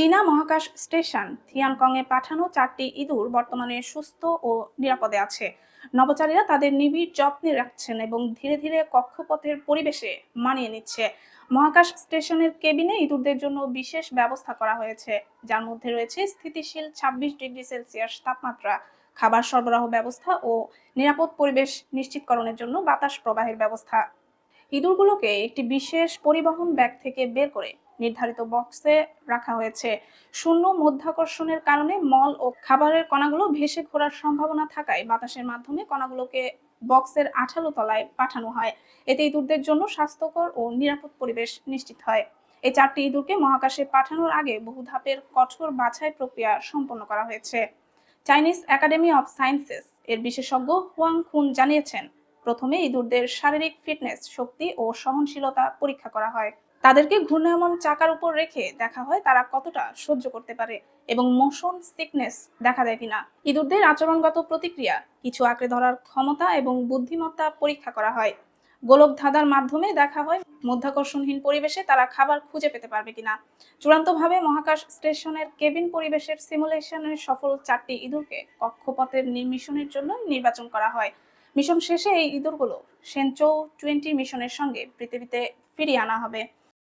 চীনা মহাকাশ স্টেশন থিয়ানকংয়ে পাঠানো চারটি ইঁদুর বর্তমানে সুস্থ ও নিরাপদে আছে। নভোচারীরা তাদের নিবিড় যত্নে রাখছেন এবং ধীরে ধীরে কক্ষপথের পরিবেশে মানিয়ে নিচ্ছে। মহাকাশ স্টেশনের কেবিনে ইঁদুরদের জন্য বিশেষ ব্যবস্থা করা হয়েছে, যার মধ্যে রয়েছে স্থিতিশীল ছাব্বিশ ডিগ্রি সেলসিয়াস তাপমাত্রা, খাবার সরবরাহ ব্যবস্থা ও নিরাপদ পরিবেশ নিশ্চিতকরণের জন্য বাতাস প্রবাহের ব্যবস্থা। ইঁদুরগুলোকে একটি বিশেষ পরিবহন ব্যাগ থেকে বের করে নির্ধারিত বক্সে রাখা হয়েছে। শূন্য মধ্যাকর্ষণের কারণে মল ও খাবারের কণাগুলো ভেসে ঘোরার সম্ভাবনা থাকায় বাতাসের মাধ্যমে কণাগুলোকে বক্সের আঠালো তলায় পাঠানো হয়। এতে ইঁদুরদের জন্য স্বাস্থ্যকর ও নিরাপদ পরিবেশ নিশ্চিত হয়। এই চারটি ইঁদুরকে মহাকাশে পাঠানোর আগে বহু ধাপের কঠোর বাছাই প্রক্রিয়া সম্পন্ন করা হয়েছে। চাইনিজ একাডেমি অফ সায়েন্সেস এর বিশেষজ্ঞ হুয়াং খুন জানিয়েছেন প্রথমে ইঁদুরদের শারীরিক ফিটনেস, শক্তি ও সহনশীলতা পরীক্ষা করা হয়। তাদেরকে ঘূর্ণায়মান চাকার উপর রেখে দেখা হয় তারা কতটা সহ্য করতে পারে এবং মোশন সিকনেস দেখা দেয় কিনা। ইঁদুরদের আচরণগত প্রতিক্রিয়া, কিছু আঁকড়ে ধরার ক্ষমতা এবং বুদ্ধিমত্তা পরীক্ষা করা হয়। গোলক ধাঁধার মাধ্যমে দেখা হয় মধ্যাকর্ষণহীন পরিবেশে তারা খাবার খুঁজে পেতে পারবে কিনা। চূড়ান্তভাবে মহাকাশ স্টেশনের কেবিন পরিবেশের সিমুলেশনের সফল চারটি ইঁদুরকে কক্ষপথের নির্মিশনের জন্য নির্বাচন করা হয়। মিশন শেষে এই ইঁদুরগুলো সেন্টো টোয়েন্টি মিশনের সঙ্গে পৃথিবীতে ফিরিয়ে আনা হবে।